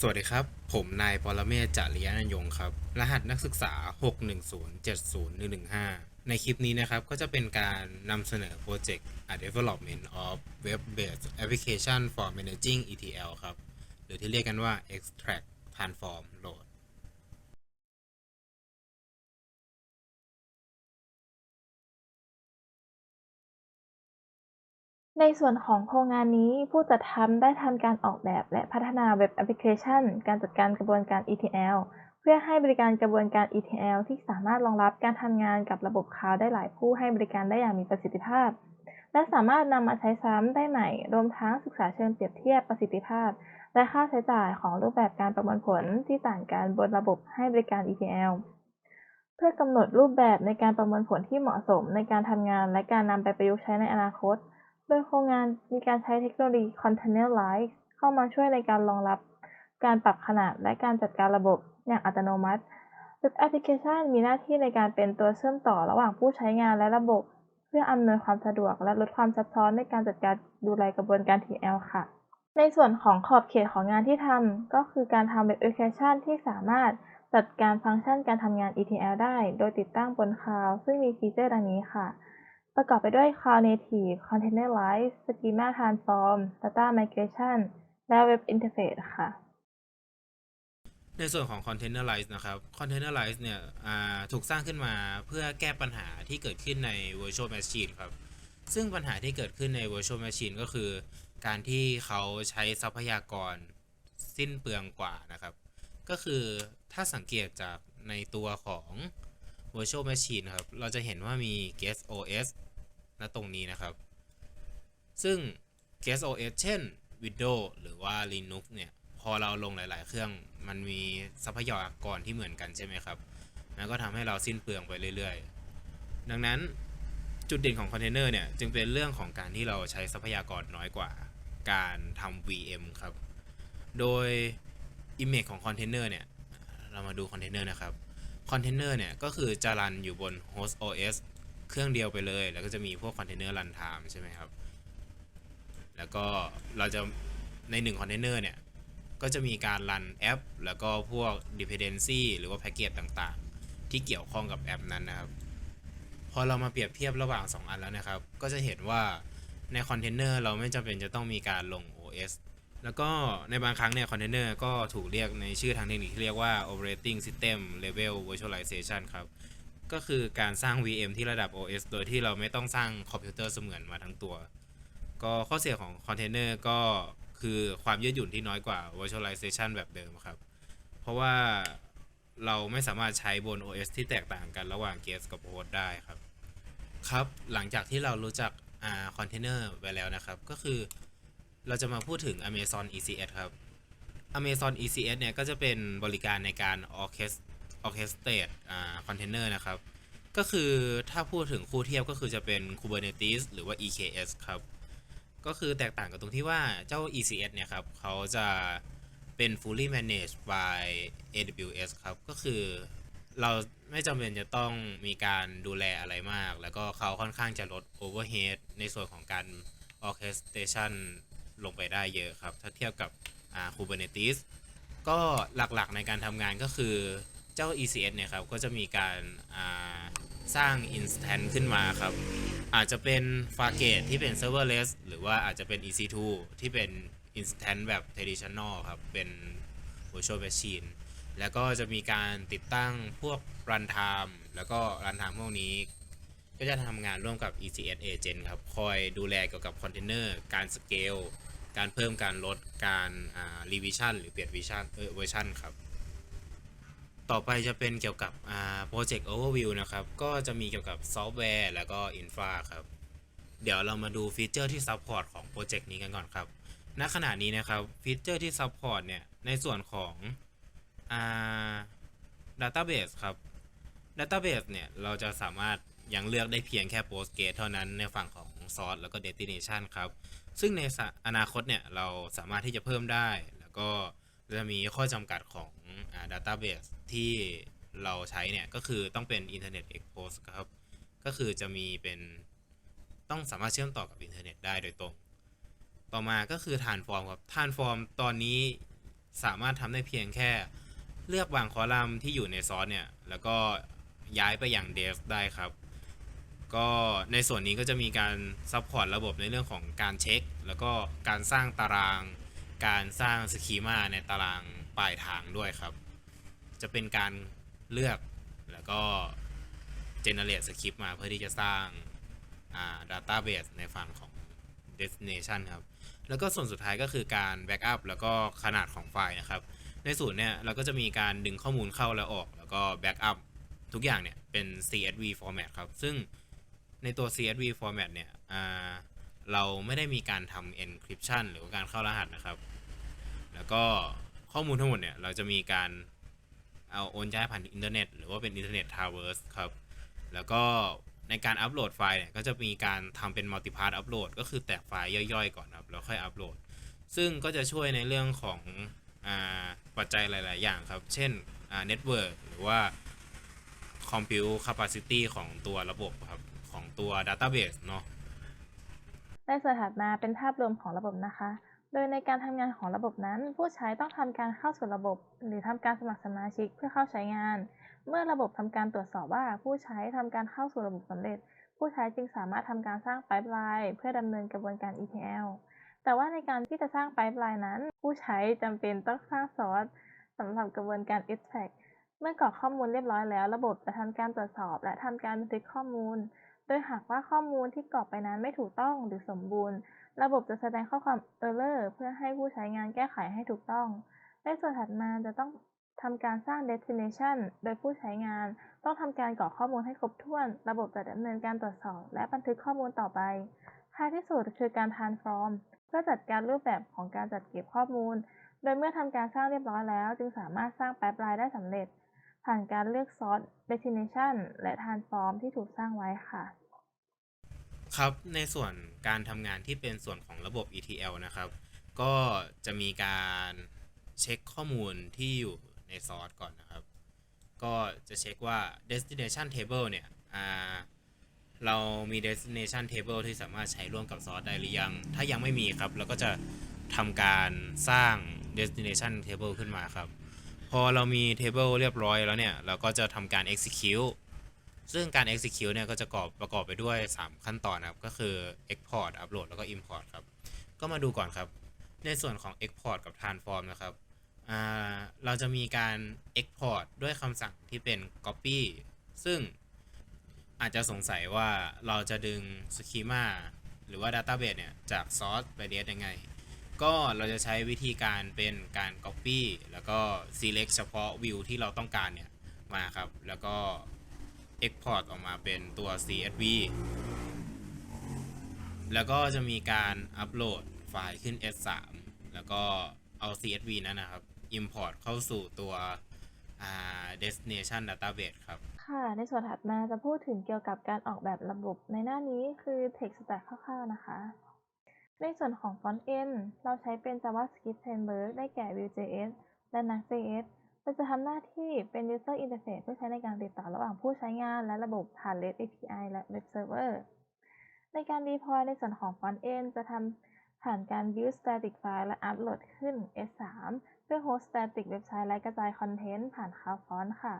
สวัสดีครับ ผมนายปรเมศจาริยานันยงครับ รหัสนักศึกษา 610701115 ในคลิปนี้นะครับ ก็จะเป็นการนำเสนอโปรเจกต์ A Development of Web-based Application for Managing ETL ครับ หรือที่เรียกกันว่า Extract Transform Load ในส่วนของโครงงานนี้ ผู้จัดทำได้ทำการออกแบบและพัฒนาเว็บแอปพลิเคชัน การจัดการกระบวนการ ETL เพื่อให้บริการกระบวนการ ETL ที่สามารถรองรับการทำงานกับระบบคลาวด์ได้หลายผู้ให้บริการได้อย่างมีประสิทธิภาพ และสามารถนำมาใช้ซ้ำได้ใหม่ รวมทั้งศึกษาเชิงเปรียบเทียบประสิทธิภาพ และค่าใช้จ่ายของรูปแบบการประมวลผลที่ต่างกันบนระบบให้บริการ ETL เพื่อกำหนดรูปแบบในการประมวลผลที่เหมาะสมในการทำงาน และการนำไปประยุกต์ใช้ในอนาคต โดยโครงงานมีการใช้เทคโนโลยี Containerized เข้ามาช่วยในการรองรับ การปรับขนาดและการจัดการระบบอย่างอัตโนมัติ Web Application มีหน้าที่ในการเป็นตัวเชื่อมต่อระหว่างผู้ใช้งานและระบบ เพื่ออำนวยความสะดวกและลดความซับซ้อนในการจัดการดูแลกระบวนการ TL ค่ะ ในส่วนของขอบเขตของงานที่ทำก็คือการทำ Web Application ที่สามารถจัดการฟังก์ชันการทำงาน ETL ได้ โดยติดตั้งบนคลาวด์ซึ่งมีฟีเจอร์ดังนี้ค่ะ ประกอบไปด้วย Cloud Native Containerized Schema Transform Data Migration และ Web Interface ค่ะ ในส่วนของ Containerize นะครับ Containerize เนี่ยถูกสร้างขึ้นมาเพื่อแก้ปัญหาที่เกิดขึ้นใน Virtual Machine ครับ ซึ่งปัญหาที่เกิดขึ้นใน Virtual Machine ก็คือ การที่เขาใช้ทรัพยากรสิ้นเปลืองกว่านะครับ ก็คือถ้าสังเกตจากในตัวของ Virtual Machine นครับ เราจะเห็นว่ามี Guest OS ณตรงนี้นะครับ ซึ่ง Guest OS เช่น Windows หรือว่า Linux เนี่ย พอเราลงหลาย ๆ เครื่อง มันมีทรัพยากรที่เหมือนกันใช่ไหมครับมันก็ทำให้เราสิ้นเปลืองไปเรื่อย ๆ ดังนั้นจุดเด่นของคอนเทนเนอร์เนี่ยจึงเป็นเรื่องของการที่เราใช้ทรัพยากรน้อยกว่าการทำ VM ครับ โดย Image ของคอนเทนเนอร์เนี่ย เรามาดูคอนเทนเนอร์นะครับ คอนเทนเนอร์เนี่ยก็คือจะรันอยู่บน Host OS เครื่องเดียวไปเลย แล้วก็จะมีพวกคอนเทนเนอร์รันไทม์ใช่ไหมครับ แล้วก็เราจะในหนึ่งคอนเทนเนอร์เนี่ย ก็จะมีการรันแอป แล้วก็พวก dependency หรือว่าแพ็กเกจต่างๆ ที่เกี่ยวข้องกับแอปนั้นนะครับ พอเรามาเปรียบเทียบระหว่าง 2 อันแล้วนะครับ ก็จะเห็นว่าในคอนเทนเนอร์เราไม่จำเป็นจะต้องมีการลง OS แล้วก็ในบางครั้งเนี่ยคอนเทนเนอร์ก็ถูกเรียกในชื่อทางเทคนิคที่เรียกว่า operating system level virtualization ครับ ก็คือการสร้าง VM ที่ระดับ OS โดยที่เราไม่ต้องสร้างคอมพิวเตอร์เสมือนมาทั้งตัว ก็ข้อเสียของคอนเทนเนอร์ก็คือความยืดหยุ่นที่น้อยกว่า virtualization แบบเดิมครับ เพราะว่าเราไม่สามารถใช้บน OS ที่แตกต่างกันระหว่าง guest กับ host ได้ครับ ครับ หลังจากที่เรารู้จักคอนเทนเนอร์ไปแล้วนะครับ ก็คือ เราจะมาพูดถึง Amazon ECS ครับ Amazon ECS เนี่ยก็จะเป็นบริการในการ orchest- orchestrate อ่าคอนเทนเนอร์นะครับ ก็คือถ้าพูดถึงคู่เทียบก็คือจะเป็น Kubernetes หรือว่า EKS ครับ ก็คือแตกต่างกันตรงที่ว่าเจ้า ECS เนี่ยครับเขาจะเป็น fully managed by AWS ครับ ก็คือเราไม่จำเป็นจะต้องมีการดูแลอะไรมาก แล้วก็เขาค่อนข้างจะลด overhead ในส่วนของการ orchestration ลงไปได้เยอะครับ ถ้าเทียบกับอ่า Kubernetes ก็หลักๆในการทำงานก็คือเจ้า ECS เนี่ยครับ ก็จะมีการอ่าสร้าง instance ขึ้นมาครับ อาจจะเป็น Fargate ที่เป็น serverless หรือว่าอาจจะเป็น EC2 ที่เป็น instance แบบ traditional ครับ เป็น virtual machine แล้วก็จะมีการติดตั้งพวก runtime แล้วก็ runtime พวกนี้ ก็จะทำงานร่วมกับ ECS agent ครับ คอยดูแลเกี่ยวกับคอนเทนเนอร์ การสเกล การเพิ่มการลดการอ่า revision หรือเปลี่ยน vision เออ version ครับ ต่อไปจะเป็นเกี่ยวกับอ่า project overview นะครับ ก็จะมีเกี่ยวกับซอฟต์แวร์แล้วก็ infra ครับ เดี๋ยวเรามาดูฟีเจอร์ที่ support ของโปรเจกต์นี้กันก่อนครับ ณ ขณะนี้นะครับฟีเจอร์ที่ support เนี่ย ในส่วนของอ่า database ครับ database เนี่ย เราจะสามารถ ยังเลือกได้เพียงแค่ Postgres เท่านั้นในฝั่งของ source แล้วก็ destination ครับ ซึ่งในอนาคตเนี่ยเราสามารถที่จะเพิ่มได้ แล้วก็จะมีข้อจำกัดของ database ที่เราใช้เนี่ย ก็คือต้องเป็น Internet Expose ครับ ก็คือจะมีเป็นต้องสามารถเชื่อมต่อกับอินเทอร์เน็ตได้โดยตรง ต่อมาก็คือ Transform ครับ Transform ตอนนี้สามารถทำได้เพียงแค่เลือกวางคอลัมน์ที่อยู่ในซอสเนี่ย แล้วก็ย้ายไปอยัง dev ได้ครับ ก็ในส่วนนี้ก็จะมีการซัพพอร์ตระบบในเรื่องของการเช็ค แล้วก็การสร้างตาราง การสร้างสคีมาในตารางปลายทางด้วยครับ จะเป็นการเลือกแล้วก็ generate สคริปต์มาเพื่อที่จะสร้างอ่า database ในฝั่งของ destination ครับ แล้วก็ส่วนสุดท้ายก็คือการ backup แล้วก็ขนาดของไฟล์นะครับ ในส่วนเนี่ยเราก็จะมีการดึงข้อมูลเข้าและออก แล้วก็ backup ทุกอย่างเนี่ยเป็น CSV format ครับ ซึ่ง ในตัว CSV format เนี่ยเราไม่ได้มีการทำ encryption หรือว่าการเข้ารหัสนะครับ แล้วก็ข้อมูลทั้งหมดเนี่ยเราจะมีการเอาโอนย้ายผ่านอินเทอร์เน็ตหรือว่าเป็นอินเทอร์เน็ตทาวเวอร์สครับ แล้วก็ในการอัปโหลดไฟล์เนี่ยก็จะมีการทำเป็นมัลติพาร์ตอัปโหลดก็คือแตกไฟล์ย่อยๆก่อนครับแล้วค่อยอัปโหลด ซึ่งก็จะช่วยในเรื่องของอปัจจัยหลาย ๆ อย่างครับ เช่นเน็ตเวิร์กหรือว่า Compute Capacity ของตัวระบบครับ ตัว Database เนาะในส่วนถัดมาเป็นภาพรวมของระบบนะคะ โดยในการทำงานของระบบนั้น ผู้ใช้ต้องทำการเข้าสู่ระบบ หรือทำการสมัครสมาชิกเพื่อเข้าใช้งาน เมื่อระบบทำการตรวจสอบว่า ผู้ใช้ทำการเข้าสู่ระบบสำเร็จ ผู้ใช้จึงสามารถทำการสร้างไ i ป์ไลน์เพื่อดำเนินกระบวนการ ETL แต่ว่าในการที่จะสร้างไ i ป์ไลน์นั้น ผู้ใช้จำเป็นต้องสร้างซอสสำหรับกระบวนการ extract เมื่อกรอกข้อมูลเรียบร้อยแล้ว ระบบจะทำการตรวจสอบ และทำการบันทึกข้อมูล โดยหากว่าข้อมูลที่กรอกไปนั้นไม่ถูกต้องหรือสมบูรณ์ ระบบจะแสดงข้อความ error เพื่อให้ผู้ใช้งานแก้ไขให้ถูกต้อง ในส่วนถัดมาจะต้องทำการสร้าง destination โดยผู้ใช้งาน ต้องทำการกรอกข้อมูลให้ครบถ้วน ระบบจะดำเนินการตรวจสอบ และบันทึกข้อมูลต่อไป ท้ายที่สุดคือการ transform เพื่อจัดการรูปแบบของการจัดเก็บข้อมูล โดยเมื่อทำการสร้างเรียบร้อยแล้ว จึงสามารถสร้าง pipeline ได้สำเร็จ ผ่านการเลือก source destination และ transform ที่ถูกสร้างไว้ค่ะ ครับในส่วนการทำงานที่เป็นส่วนของระบบ ETL นะครับ ก็จะมีการเช็คข้อมูลที่อยู่ในซอสก่อนนะครับ ก็จะเช็คว่า destination table เนี่ยอ่าเรามี destination table ที่สามารถใช้ร่วมกับซอสได้หรือยัง ถ้ายังไม่มีครับ เราก็จะทำการสร้าง destination table ขึ้นมาครับ พอเรามี table เรียบร้อยแล้วเนี่ย เราก็จะทำการ execute ซึ่งการ execute เนี่ยก็จะประกอบประกอบไปด้วย 3 ขั้นตอนนะครับ ก็คือ export upload แล้วก็ import ครับ ก็มาดูก่อนครับ ในส่วนของ export กับ transform นะครับ เราจะมีการ export ด้วยคำสั่งที่เป็น copy ซึ่งอาจจะสงสัยว่าเราจะดึง schema หรือว่า database เนี่ย จาก source ไป date ยังไง ก็เราจะใช้วิธีการเป็นการ copy แล้วก็ select เฉพาะ view ที่เราต้องการเนี่ยมาครับ แล้วก็ export ออกมาเป็นตัว CSV แล้วก็จะมีการอัปโหลดไฟล์ขึ้น S3 แล้วก็เอา CSV นั้นนะครับ import เข้าสู่ตัว destination database ครับ ค่ะ ในส่วนถัดมาจะพูดถึงเกี่ยวกับการออกแบบระบบในหน้านี้คือ Text Stack คร่าวๆนะคะ ในส่วนของ Front End เราใช้เป็น JavaScript Framework ได้แก่ Vue.js และ Next.js เราจะทำหน้าที่เป็น User Interface เพื่อใช้ในการติดต่อระหว่างผู้ใช้งานและระบบผ่าน REST API และ Web Server ในการ deploy ในส่วนของ Front End จะทำผ่านการ build static file และ upload ขึ้น S3 เพื่อ host static เว็บไซต์และกระจายคอนเทนต์ผ่าน CloudFront ค่ะ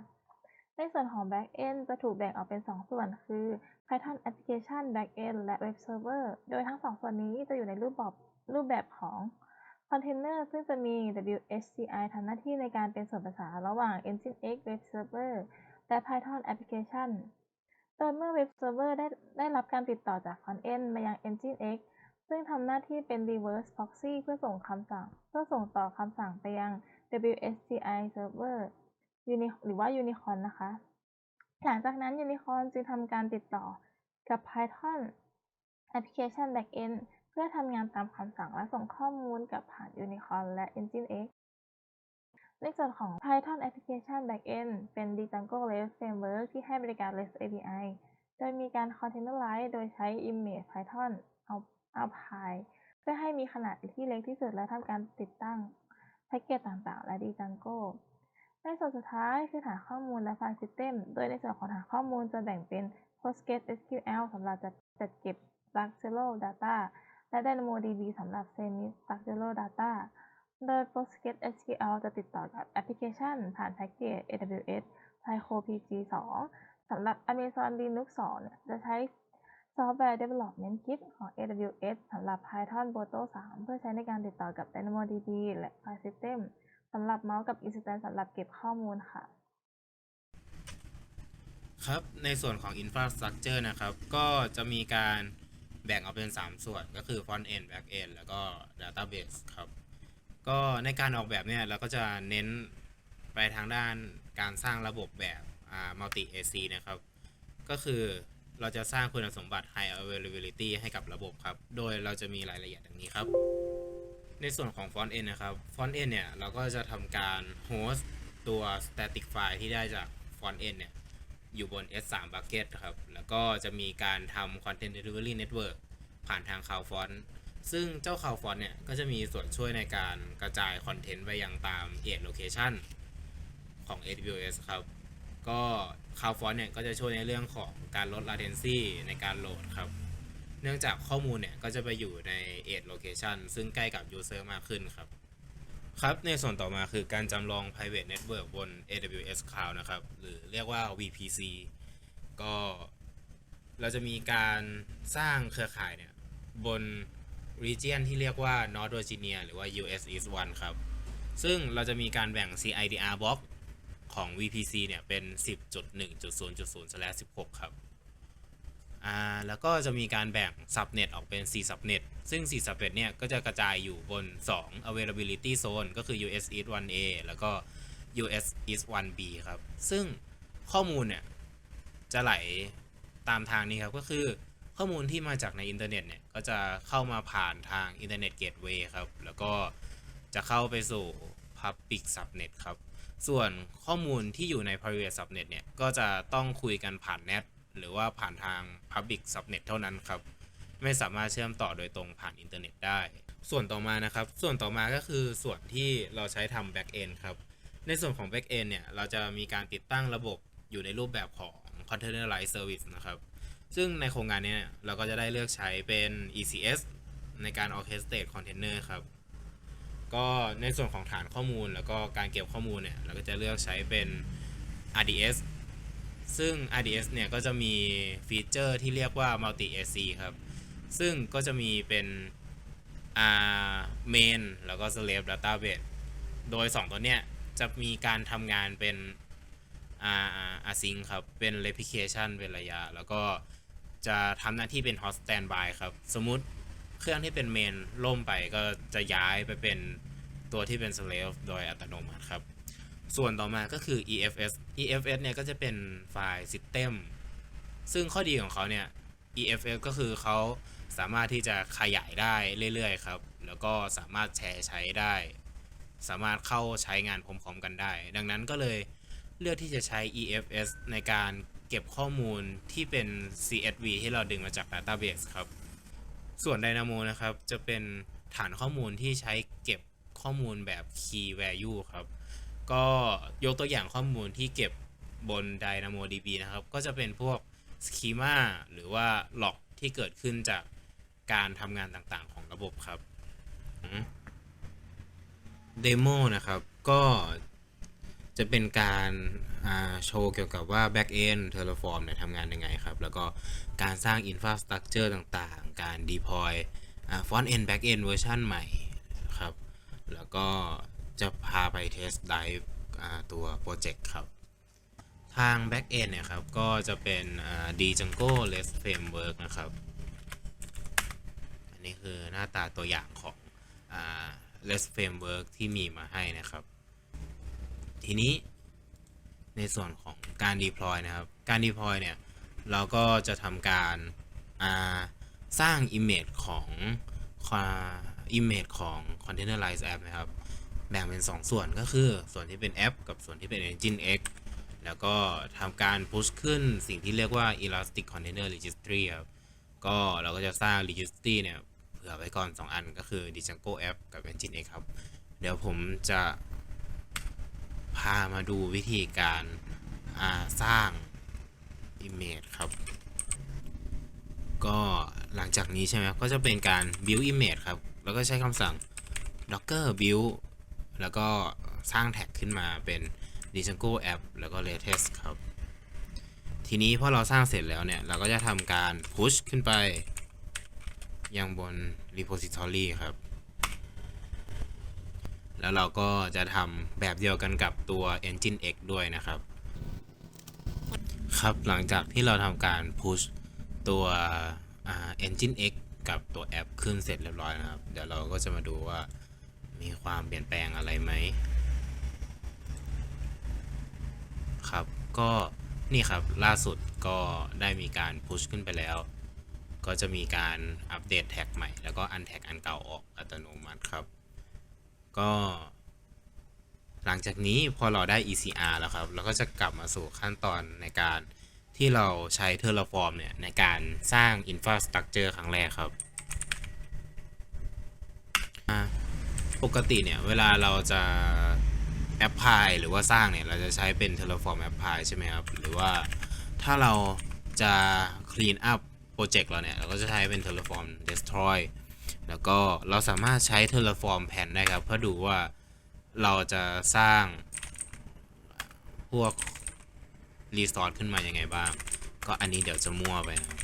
ในส่วนของ Backend จะถูกแบ่งออกเป็น 2 ส่วน คือ Python Application Backend และ Web Server โดยทั้ง 2 ส่วนนี้จะอยู่ในรูปแบบรูปแบบของ Container ซึ่งจะมี WHCI ทำหน้าที่ในการเป็นส่วนประสานระหว่าง Nginx Web Server และ Python Application โดยเมื่อ Web Server ได้ได้รับการติดต่อจาก Frontend มายัง Nginx ซึ่งทำหน้าที่เป็น reverse proxy เพื่อส่งคำสั่ง เพื่อส่งต่อคำสั่งไปยัง WHCI server Uni หรือว่า Unicorn นะคะ หลังจากนั้น Unicorn จึงทำการติดต่อกับ Python Application Backend เพื่อทำงานตามคำสั่งและส่งข้อมูลกับผ่าน Unicorn และ Nginx ในส่วนของ Python Application Backend เป็น Django REST Framework ที่ให้บริการ REST API โดยมีการ Containerize โดยใช้ Image Python เอา Apply เพื่อให้มีขนาดที่เล็กที่สุดและทำการติดตั้งแพ็กเกจต่างๆ และ Django ในส่วนสุดท้ายคือฐานข้อมูลและไฟล์ System โดยในส่วนของฐานข้อมูลจะแบ่งเป็น PostgreSQL สำหรับจัดจดเก็บ Structural Data และ DynamoDB สำหรับ Semi Structural Data โดย PostgreSQL จะติดต่อกับแอปพลิเคชัน ผ่านแพ็กเกจ AWS PyCo-PG 2 สำหรับ Amazon Linux 2เนี่ยจะใช้ Software Development Kit ของ AWS สำหรับ Python Proto 3 เพื่อใช้ในการติดต่อกับ DynamoDB และ File System ำหรับเมาส์กับ Instance สำหรับเก็บข้อมูลค่ะ ครับ ในส่วนของ infrastructure นะครับ ก็จะมีการแบ่งออกเป็น 3 ส่วนก็คือ front end back end แล้วก็ database ครับ ก็ในการออกแบบเนี่ย เราก็จะเน้นไปทางด้านการสร้างระบบแบบอ่า multi AC นะครับ ก็คือเราจะสร้างคุณสมบัติ high availability ให้กับระบบครับ โดยเราจะมีรายละเอียดดังนี้ครับ ในส่วนของ Font end นะครับ Font end เนี่ย เราก็จะทำการ host ตัว static file ที่ได้จาก Font end เนี่ย อยู่บน S3 bucket ครับ แล้วก็จะมีการทำ content delivery network ผ่านทาง CloudFront ซึ่งเจ้า CloudFront เนี่ย ก็จะมีส่วนช่วยในการกระจายคอนเทนต์ไปยังตาม edge location ของ AWS ครับ ก็ CloudFront เนี่ย ก็จะช่วยในเรื่องของการลด latency ในการโหลดครับ นื่องจากข้อมูลเนี่ยก็จะไปอยู่ใน edge location ซึ่งใกล้กับ user มากขึ้นครับ ครับในส่วนต่อมาคือการจำลอง private network บน AWS Cloud นะครับ หรือเรียกว่า VPC ก็เราจะมีการสร้างเครือข่ายเนี่ยบน region ที่เรียกว่า North Virginia หรือว่า US East 1 ครับ ซึ่งเราจะมีการแบ่ง CIDR block ของ VPC เนี่ยเป็น 10.1.0.0/16 ครับ อ่าแล้วก็จะมีการแบ่ง subnet ออกเป็น 4 subnet ซึ่ง 4 subnet เนี่ยก็จะกระจายอยู่บน 2 availability zone ก็คือ US East 1A แล้วก็ US East 1B ครับ ซึ่งข้อมูลเนี่ยจะไหลตามทางนี้ครับ ก็คือข้อมูลที่มาจากในอินเทอร์เน็ตเนี่ย ก็จะเข้ามาผ่านทางอินเทอร์เน็ตเกตเวย์ครับ แล้วก็จะเข้าไปสู่ Public Subnet ครับ ส่วนข้อมูลที่อยู่ใน private subnet เนี่ย ก็จะต้องคุยกันผ่าน NAT หรือว่าผ่านทาง Public Subnet เท่านั้นครับ ไม่สามารถเชื่อมต่อโดยตรงผ่านอินเทอร์เน็ตได้ ส่วนต่อมานะครับ ส่วนต่อมาก็คือส่วนที่เราใช้ทำ back end ครับ ในส่วนของ back end เนี่ย เราจะมีการติดตั้งระบบอยู่ในรูปแบบของ containerized service นะครับ ซึ่งในโครงงานนี้เราก็จะได้เลือกใช้เป็น ECS ในการ orchestrate container ครับก็ในส่วนของฐานข้อมูลแล้วก็การเก็บข้อมูลเนี่ย เราก็จะเลือกใช้เป็น RDS ซึ่ง RDS เนี่ยก็จะมีฟีเจอร์ที่เรียกว่า multi AC ครับ ซึ่งก็จะมีเป็นอ่า main แล้วก็ slave database โดย 2 ตัวเนี้ยจะมีการทำงานเป็นอ่า async ครับ เป็น replication เป็นระยะ แล้วก็จะทำหน้าที่เป็น hot standby ครับ สมมุติเครื่องที่เป็น main ล่มไปก็จะย้ายไปเป็นตัวที่เป็น slave โดยอัตโนมัติครับ ส่วนต่อมาก็คือ EFS EFS เนี่ยก็จะเป็นไฟล์ system ซึ่งข้อดีของเขาเนี่ย EFS ก็คือเขาสามารถที่จะขยายได้เรื่อยๆครับ แล้วก็สามารถแชร์ใช้ได้ สามารถเข้าใช้งานพร้อมๆกันได้ ดังนั้นก็เลยเลือกที่จะใช้ EFS ในการเก็บข้อมูลที่เป็น CSV ที่เราดึงมาจาก Database ครับ ส่วน Dynamo นะครับ จะเป็นฐานข้อมูลที่ใช้เก็บข้อมูลแบบ Key Value ครับ ก็ยกตัวอย่างข้อมูลที่เก็บบน DynamoDB นะครับ ก็จะเป็นพวก schema หรือว่า log ที่เกิดขึ้นจากการทำงานต่างๆ ของระบบครับเดโมนะครับ ก็จะเป็นการาโชว์เกี่ยวกับว่า backend Terraform เนี่ยทำงานยังไงครับ แล้วก็การสร้าง infrastructure ต่างๆ การ deploy อ่า front end back end เวอร์ชันใหม่ครับ แล้วก็ จะพาไป test drive อ่าตัวโปรเจกต์ครับ ทาง back end เนี่ยครับ ก็จะเป็น Django REST Framework นะครับ อันนี้คือหน้าตาตัวอย่างของอ REST Framework ที่มีมาให้นะครับ ทีนี้ในส่วนของการ deploy นะครับ การ deploy เนี่ย เราก็จะทำการาสร้าง image ของ image ของ containerized app นะครับ แบ่งเป็น 2 ส่วนก็คือส่วนที่เป็นแอปกับส่วนที่เป็น Engine X แล้วก็ทำการ push ขึ้นสิ่งที่เรียกว่า Elastic Container Registry ครับก็เราก็จะสร้าง registry เนี่ยเผื่อไว้ก่อน 2 อันก็คือ Django App กับ Engine X ครับ เดี๋ยวผมจะพามาดูวิธีการาสร้าง image ครับ ก็หลังจากนี้ใช่ไหมก็จะเป็นการ build image ครับ แล้วก็ใช้คำสั่ง docker build แล้วก็สร้างแท็กขึ้นมาเป็น Django App แล้วก็ Latest ครับ ทีนี้พอเราสร้างเสร็จแล้วเนี่ย เราก็จะทำการ push ขึ้นไป ยังบน repository ครับ แล้วเราก็จะทำแบบเดียวกันกับตัว Engine X ด้วยนะครับ ครับหลังจากที่เราทำการ push ตัว Engine X กับตัวแอปขึ้นเสร็จเรียบร้อยนะครับ เดี๋ยวเราก็จะมาดูว่า มีความเปลี่ยนแปลงอะไรไหมครับก็นี่ครับล่าสุดก็ได้มีการพุชขึ้นไปแล้ว ก็จะมีการอัปเดตแท็กใหม่ แล้วก็อันแท็กอันเก่าออกอัตโนมัติครับ ก็ หลังจากนี้พอเราได้ ECR แล้วครับเราก็จะกลับมาสู่ขั้นตอนในการที่เราใช้ Terraform เนี่ย ในการสร้าง Infrastructure ครั้งแรกครับ ปกติเนี่ยเวลาเราจะ apply หรือว่าสร้างเนี่ยเราจะใช้เป็น Terraform apply ใช่ไหมครับ หรือว่าถ้าเราจะ clean up โปรเจกต์เราเนี่ย เราก็จะใช้เป็น Terraform destroy แล้วก็เราสามารถใช้ Terraform แผ่นได้ครับ เพื่อดูว่าเราจะสร้างพวกรีสอร์ทขึ้นมายังไงบ้าง ก็อันนี้เดี๋ยวจะมั่วไปนะครับ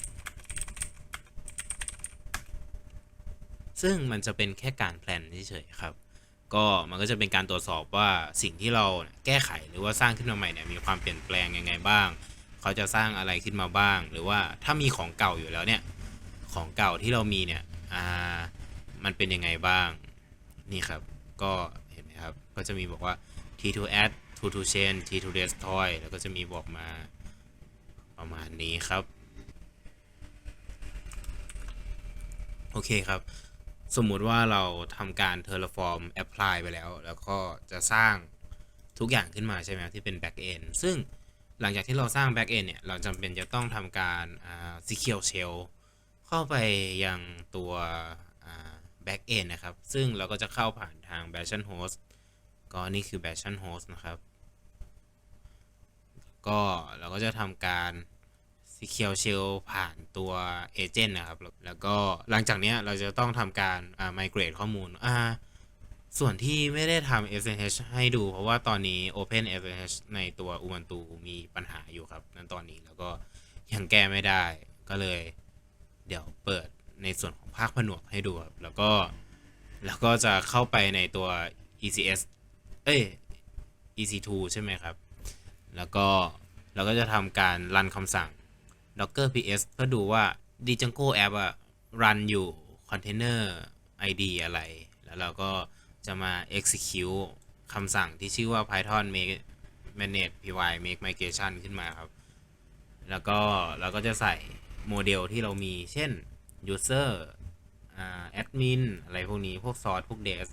ซึ่งมันจะเป็นแค่การแพลนเฉยๆครับ ก็มันก็จะเป็นการตรวจสอบว่าสิ่งที่เราแก้ไขหรือว่าสร้างขึ้นมาใหม่เนี่ยมีความเปลี่ยนแปลงยังไงบ้าง เขาจะสร้างอะไรขึ้นมาบ้าง หรือว่าถ้ามีของเก่าอยู่แล้วเนี่ยของเก่าที่เรามีเนี่ยอ่ามันเป็นยังไงบ้างนี่ครับก็เห็นไหมครับก็จะมีบอกว่า T2 add T2 change T2 destroy แล้วก็จะมีบอกมาประมาณนี้ครับ โอเคครับ สมมุติว่าเราทำการ Terraform apply ไปแล้ว แล้วก็จะสร้างทุกอย่างขึ้นมาใช่ไหมที่เป็น back end ซึ่งหลังจากที่เราสร้าง back end เนี่ย เราจำเป็นจะต้องทำการ secure shell เข้าไปยังตัว back end นะครับ ซึ่งเราก็จะเข้าผ่านทาง Bastion host ก็นี่คือ Bastion host นะครับ ก็เราก็จะทำการ secure shell ผ่านตัว agent นะครับ แล้วก็หลังจากนี้เราจะต้องทำการอ่า migrate ข้อมูลอ่าส่วนที่ไม่ได้ทำ SSH ให้ดู เพราะว่าตอนนี้ Open SSH ในตัว Ubuntu มีปัญหาอยู่ครับนั้นตอนนี้แล้วก็ยังแก้ไม่ได้ก็เลย เดี๋ยวเปิดในส่วนของภาคผนวกให้ดูครับ แล้วก็ แล้วก็จะเข้าไปในตัว ECS เอ้ย EC2 ใช่ไหมครับ แล้วก็เราก็จะทำการรันคำสั่ง docker ps เพื่อดูว่า django app อะรันอยู่ container id อะไร แล้วเราก็จะมา execute คำสั่งที่ชื่อว่า python make manage py make migration ขึ้นมาครับ แล้วก็เราก็จะใส่โมเดลที่เรามี เช่น user อ่า admin อะไรพวกนี้ พวก source พวก des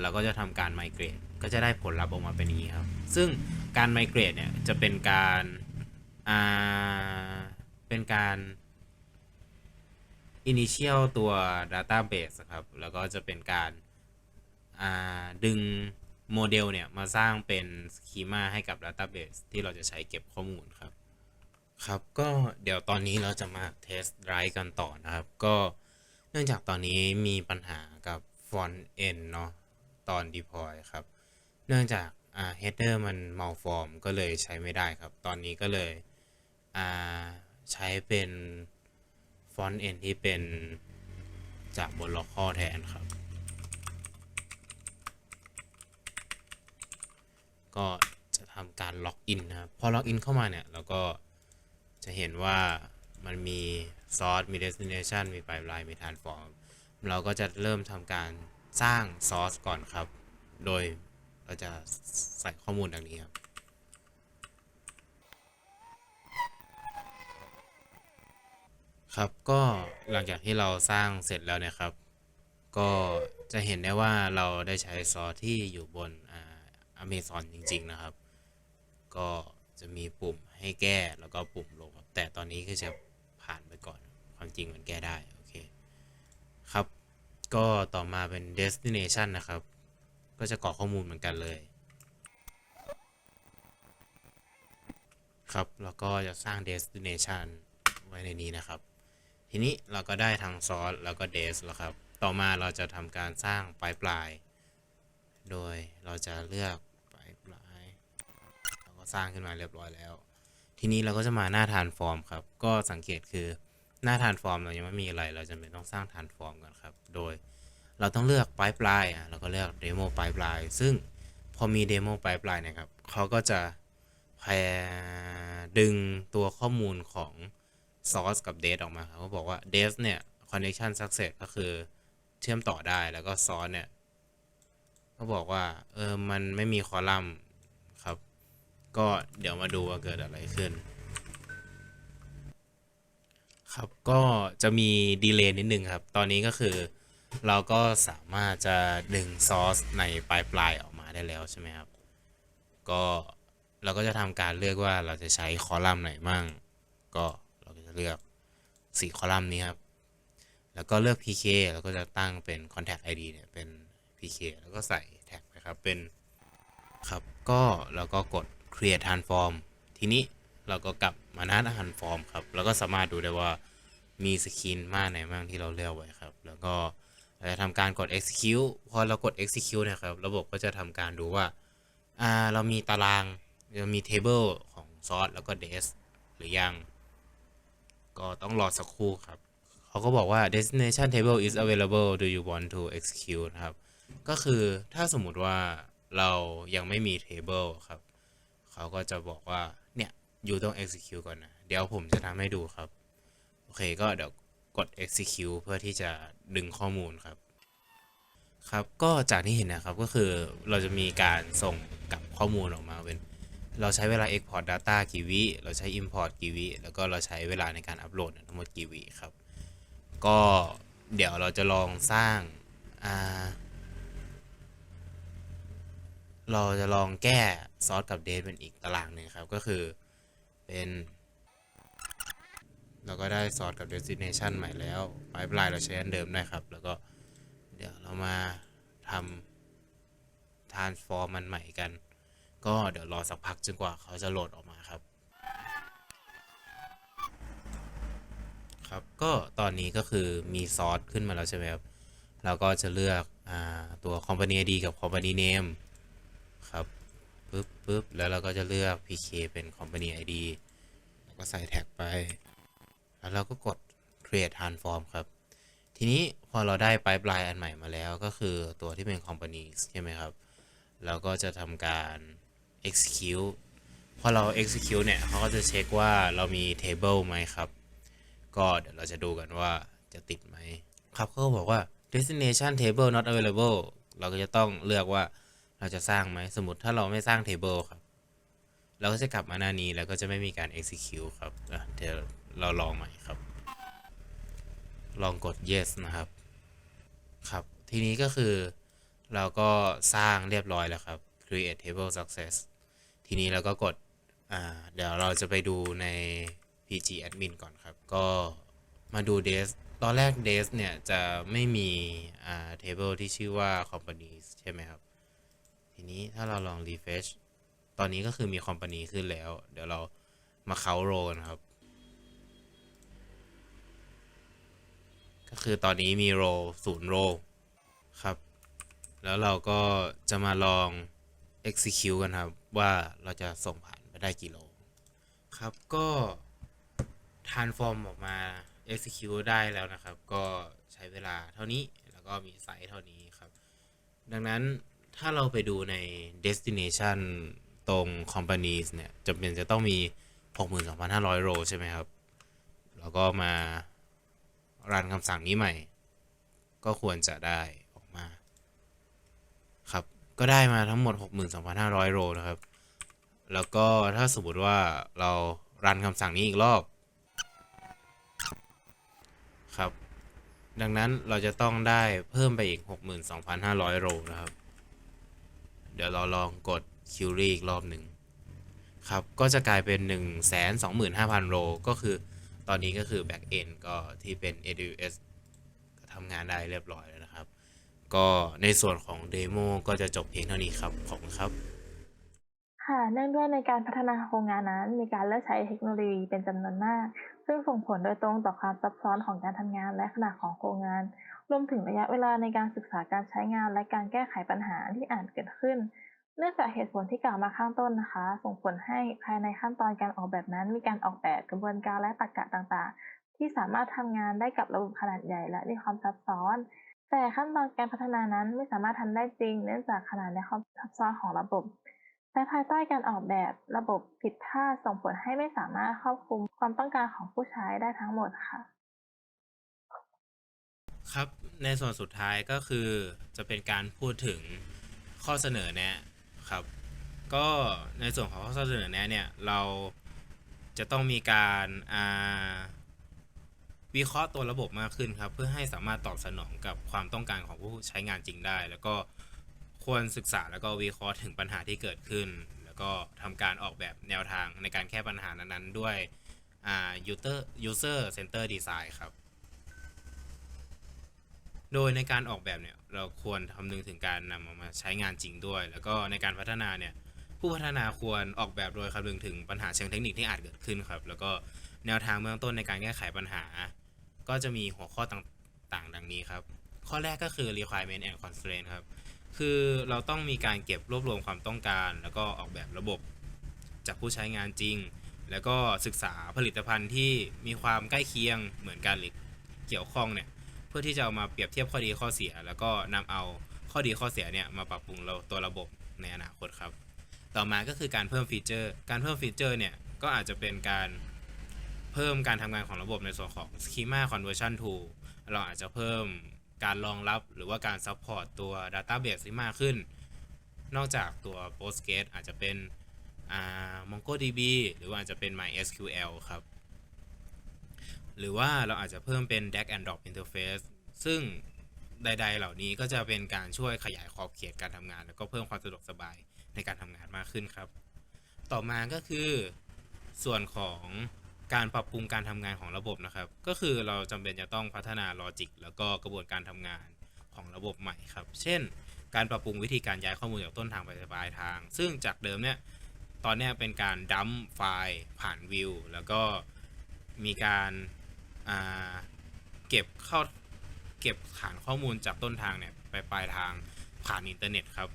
เราก็จะทำการ migrate ก็จะได้ผลลัพธ์ออกมาเป็นอย่างนี้ครับ ซึ่งการ migrate เนี่ยจะเป็นการอ่า เป็นการ initial ตัว database ครับ แล้วก็จะเป็นการาดึงโมเดลเนี่ย มาสร้างเป็น schema ให้กับ database ที่เราจะใช้เก็บข้อมูลครับ ครับก็เดี๋ยวตอนนี้เราจะมาเทสไ i ์กันต่อนะครับ ก็เนื่องจากตอนนี้มีปัญหากับ front end เนาะตอน deploy ครับ เนื่องจากอ่า header มัน malform ก็เลยใช้ไม่ได้ครับ ตอนนี้ก็เลยอ่า ใช้เป็น front end ที่เป็นจากบน local แทนครับ ก็จะทำการล็อกอินนะครับ พอล็อกอินเข้ามาเนี่ยเราก็จะเห็นว่ามันมี source มี destination มี pipeline มี transform เราก็จะเริ่มทำการสร้าง source ก่อนครับ โดยเราจะใส่ข้อมูลดังนี้ครับ ครับก็หลังจากที่เราสร้างเสร็จแล้วเนี่ยครับ ก็จะเห็นได้ว่าเราได้ใช้ซอสที่อยู่บนอ่า Amazon จริง ๆ นะครับ ก็จะมีปุ่มให้แก้แล้วก็ปุ่มลบครับแต่ตอนนี้คือจะผ่านไปก่อน ความจริงมันแก้ได้โอเคครับ ก็ต่อมาเป็น destination นะครับ ก็จะกรอกข้อมูลเหมือนกันเลยครับ แล้วก็จะสร้าง destination ไว้ในนี้นะครับ ทีนี้เราก็ได้ทั้งซอสแล้วก็เดสแล้วครับ ต่อมาเราจะทำการสร้างปลายปลาย โดยเราจะเลือกไปปลาย เราก็สร้างขึ้นมาเรียบร้อยแล้ว ทีนี้เราก็จะมาหน้าทานฟอร์มครับ ก็สังเกตคือหน้าทานฟอร์มเรายังไม่มีอะไร เราจะเป็นต้องสร้างทานฟอร์มก่อนครับ โดยเราต้องเลือกปลายปลายอะเราก็เลือกเดโมปลายปลายซึ่งพอมีเดโมปลายปลายนะครับเขาก็จะพยดึงตัวข้อมูลของ source กับ date ออกมาครับเขาบอกว่า date เนี่ย connection success ก็คือเชื่อมต่อได้แล้วก็ source เนี่ยเขาบอกว่าเออมันไม่มีคอลัมน์ครับ ก็เดี๋ยวมาดูว่าเกิดอะไรขึ้น ครับก็จะมีดีเลย์นิดนึงครับ ตอนนี้ก็คือเราก็สามารถจะดึงซอสในปลายปลายออกมาได้แล้วใช่ไหมครับ ก็เราก็จะทำการเลือกว่าเราจะใช้คอลัมน์ไหนมั่ง ก็ เลือกสี่คอลัมน์นี้ครับ แล้วก็เลือก PK แล้วก็จะตั้งเป็น contact ID เนี่ยเป็น PK แล้วก็ใส่แท็กไปครับเป็นครับก็เราก็กด create transform ทีนี้เราก็กลับมาหน้า transform ครับ แล้วก็สามารถดูได้ว่ามีสกินมากไหนบ้างที่เราเลือกไว้ครับ แล้วก็เราจะทำการกด execute พอเรากด execute เนะครับ ระบบก็จะทำการดูว่าอ่า เรามีตารางเรามี table ของ source แล้วก็ des หรือยัง ก็ต้องรอสักครู่ครับ เขาก็บอกว่า destination table is available do you want to execute นะครับ ก็คือถ้าสมมุติว่าเรายังไม่มี table ครับ เขาก็จะบอกว่า เนี่ย อยู่ต้อง execute ก่อนนะ เดี๋ยวผมจะทำให้ดูครับ โอเค ก็เดี๋ยวกด execute เพื่อที่จะดึงข้อมูลครับ ครับ ก็จากที่เห็นนะครับ ก็คือเราจะมีการส่งกับข้อมูลออกมาเป็น เราใช้เวลา export data กี่วิเราใช้ import กี่วิแล้วก็เราใช้เวลาในการอัปโหลดทั้งหมดกี่วิครับ ก็เดี๋ยวเราจะลองสร้างาเราจะลองแก้ซอสกับเดทเป็นอีกตารางหนึ่งครับ ก็คือเป็นเราก็ได้ซอสกับ destination ใหม่แล้วปลายปลายเราใช้อันเดิมได้ครับ แล้วก็เดี๋ยวเรามาทำ transform มันใหม่กัน ก็เดี๋ยวรอสักพักจนกว่าเขาจะโหลดออกมาครับ ครับก็ตอนนี้ก็คือมีซอสขึ้นมาแล้วใช่ไหมครับเราก็จะเลือกอตัว company ID กับ company name ครับปึ๊บปึ๊บแล้วเราก็จะเลือก PK เป็น company ID แล้วก็ใส่แท็กไป แล้วเราก็กด create transform ครับ ทีนี้พอเราได้ pipeline อันใหม่มาแล้วก็คือตัวที่เป็น company ใช่ไหมครับ เราก็จะทำการ execute พอเรา execute เนี่ยเขาก็จะเช็คว่าเรามี table ไหมครับ ก็เดี๋ยวเราจะดูกันว่าจะติดไหมครับเขาก็บอกว่า destination table not available เราก็จะต้องเลือกว่าเราจะสร้างไหมสมมติถ้าเราไม่สร้าง table ครับ เราก็จะกลับมาหน้านี้แล้วก็จะไม่มีการ execute ครับเดี๋ยวเราลองใหม่ครับ ลองกด yes นะครับ ครับ ทีนี้ก็คือเราก็สร้างเรียบร้อยแล้วครับ create table success ทีนี้เราก็กดเดี๋ยวเราจะไปดูใน PG admin ก่อนครับ ก็มาดู des ตอนแรก des เนี่ย จะไม่มีอ่า table ที่ชื่อว่า companies ใช่ไหมครับ ทีนี้ถ้าเราลอง refresh ตอนนี้ก็คือมี company ขึ้นแล้ว เดี๋ยวเรามาเขาโรนะครับ ก็คือตอนนี้มีโรศูนย์โรครับ แล้วเราก็จะมาลอง execute กันครับ ว่าเราจะส่งผ่านไปได้กี่โล ครับก็ transform ออกมา execute ได้แล้วนะครับ ก็ใช้เวลาเท่านี้แล้วก็มีไซส์เท่านี้ครับ ดังนั้นถ้าเราไปดูใน destination ตรง companies เนี่ยจำเป็นจะต้องมี 62,500 โรใช่ไหมครับ แล้วก็มารันคำสั่งนี้ใหม่ ก็ควรจะได้ ก็ได้มาทั้งหมด 62,500 โรนะครับ แล้วก็ถ้าสมมติว่าเรารันคำสั่งนี้อีกรอบ ครับ ดังนั้นเราจะต้องได้เพิ่มไปอีก 62,500 โรนะครับ เดี๋ยวเราลองกด query อีกรอบหนึ่งครับ ก็จะกลายเป็น 125,000 โรก็คือตอนนี้ก็คือ back end ก็ที่เป็น AWS ก็ทำงานได้เรียบร้อย ก็ในส่วนของเดโมก็จะจบเพียงเท่านี้ครับ ขอบคุณครับ ค่ะเนื่องด้วยในการพัฒนาโครงงานนั้น มีการเลือกใช้เทคโนโลยีเป็นจำนวนมาก ซึ่งส่งผลโดยตรงต่อความซับซ้อนของการทำงานและขนาดของโครงงาน รวมถึงระยะเวลาในการศึกษาการใช้งานและการแก้ไขปัญหาที่อาจเกิดขึ้น เนื่องจากเหตุผลที่กล่าวมาข้างต้นนะคะ ส่งผลให้ภายในขั้นตอนการออกแบบนั้น มีการออกแบบกระบวนการและตรรกะต่างๆ ที่สามารถทำงานได้กับระบบขนาดใหญ่และมีความซับซ้อน แต่ขั้นตอนการพัฒนานั้นไม่สามารถทำได้จริง เนื่องจากขนาดและความซับซ้อนของระบบและภายใต้การออกแบบระบบผิดพลาดส่งผลให้ไม่สามารถครอบคลุมความต้องการของผู้ใช้ได้ทั้งหมดค่ะ ครับในส่วนสุดท้ายก็คือจะเป็นการพูดถึงข้อเสนอแนะครับ ก็ในส่วนของข้อเสนอแนะเนี่ยเราจะต้องมีการอ่า วิเคราะห์ตัวระบบมากขึ้นครับ เพื่อให้สามารถตอบสนองกับความต้องการของผู้ใช้งานจริงได้ แล้วก็ควรศึกษาแล้วก็วิเคราะห์ถึงปัญหาที่เกิดขึ้น แล้วก็ทำการออกแบบแนวทางในการแก้ปัญหานั้นๆ ด้วยอ่า user user center design ครับ โดยในการออกแบบเนี่ยเราควรคำนึงถึงการนำามาใช้งานจริงด้วย แล้วก็ในการพัฒนาเนี่ยผู้พัฒนาควรออกแบบโดยคำนึงถึงปัญหาเชิงเทคนิคที่อาจเกิดขึ้นครับ แล้วก็แนวทางเบื้องต้นในการแก้ไขปัญหา ก็จะมีหัวข้อต่างๆ ดังนี้ครับ ข้อแรกก็คือ requirement and constraint ครับ คือเราต้องมีการเก็บรวบรวมความต้องการ แล้วก็ออกแบบระบบ จากผู้ใช้งานจริง แล้วก็ศึกษาผลิตภัณฑ์ที่มีความใกล้เคียงเหมือนกันหรือเกี่ยวข้องเนี่ย เพื่อที่จะเอามาเปรียบเทียบข้อดีข้อเสีย แล้วก็นำเอาข้อดีข้อเสียเนี่ยมาปรับปรุงเราตัวระบบในอนาคตครับ ต่อมาก็คือการเพิ่มฟีเจอร์ การเพิ่มฟีเจอร์เนี่ยก็อาจจะเป็นการ เพิ่มการทำงานของระบบในส่วนของ schema conversion tool เราอาจจะเพิ่มการรองรับหรือว่าการ support ตัว database ที่มากขึ้น นอกจากตัว Postgres อาจจะเป็นอ่า MongoDB หรือว่าอาจจะเป็น MySQL ครับ หรือว่าเราอาจจะเพิ่มเป็น drag and drop interface ซึ่งใด ๆ เหล่านี้ก็จะเป็นการช่วยขยายขอบเขตการทำงาน แล้วก็เพิ่มความสะดวกสบายในการทำงานมากขึ้นครับ ต่อมาก็คือส่วนของ การปรับปรุงการทำงานของระบบนะครับ ก็คือเราจำเป็นจะต้องพัฒนาลอจิกแล้วก็กระบวนการทำงานของระบบใหม่ครับ เช่น การปรับปรุงวิธีการย้ายข้อมูลจากต้นทางไปปลายทาง ซึ่งจากเดิมเนี่ย ตอนนี้เป็นการดัมไฟล์ผ่านวิวแล้วก็มีการาเก็บเข้าเก็บฐานข้อมูลจากต้นทางเนี่ยไปปลายทางผ่านอินเทอร์เน็ตครับ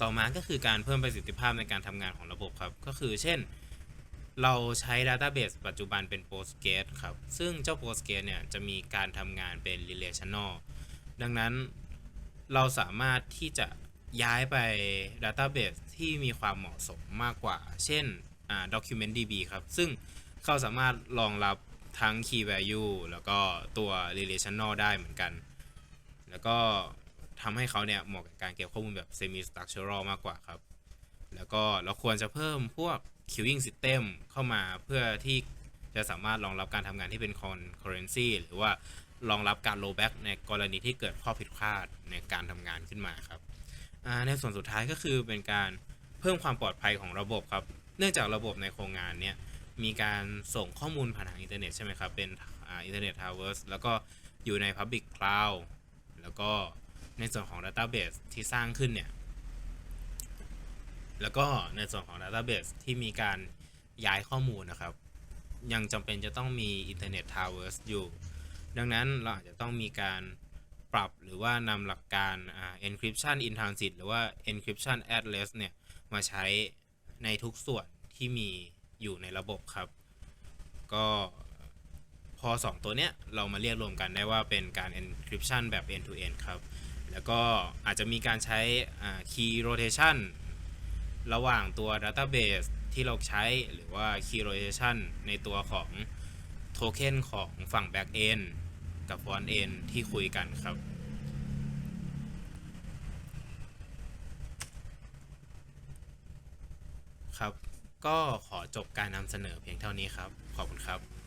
ต่อมาก็คือการเพิ่มประสิทธิภาพในการทำงานของระบบครับ ก็คือเช่น เราใช้ Database ปัจจุบันเป็น Postgres ครับ ซึ่งเจ้า Postgres เนี่ยจะมีการทำงานเป็น Relational ดังนั้นเราสามารถที่จะย้ายไป Database ที่มีความเหมาะสมมากกว่า เช่นอ่า DocumentDB ครับ ซึ่งเขาสามารถรองรับทั้ง Key Value แล้วก็ตัว Relational ได้เหมือนกัน แล้วก็ทำให้เขาเนี่ยเหมาะกับการเก็บข้อมูลแบบ Semi Structural มากกว่าครับ แล้วก็เราควรจะเพิ่มพวก queuing system เข้ามาเพื่อที่จะสามารถรองรับการทำงานที่เป็น concurrency หรือว่ารองรับการ rollback ในกรณีที่เกิดข้อผิดพลาดในการทำงานขึ้นมาครับในส่วนสุดท้ายก็คือเป็นการเพิ่มความปลอดภัยของระบบครับ เนื่องจากระบบในโครงงานเนี่ยมีการส่งข้อมูลผ่านทางอินเทอร์เน็ตใช่ไหมครับ เป็นอินเทอร์เน็ตทาวเวอร์สแล้วก็อยู่ใน Public Cloud แล้วก็ในส่วนของ Database ที่สร้างขึ้นเนี่ย แล้วก็ในส่วนของ Database ที่มีการย้ายข้อมูลนะครับ ยังจำเป็นจะต้องมี Internet Towers อยู่ ดังนั้นเราอาจจะต้องมีการปรับหรือว่านำหลักการอ่า encryption in transit หรือว่า encryption at rest เนี่ย มาใช้ในทุกส่วนที่มีอยู่ในระบบครับ ก็พอ 2 ตัวเนี้ย เรามาเรียกรวมกันได้ว่าเป็นการ encryption แบบ end to end ครับ แล้วก็อาจจะมีการใช้ key rotation ระหว่างตัว database ที่เราใช้หรือว่า key rotation ในตัวของโทเค็นของฝั่ง back end กับ front end ที่คุยกันครับครับ ก็ขอจบการนำเสนอเพียงเท่านี้ครับ ขอบคุณครับ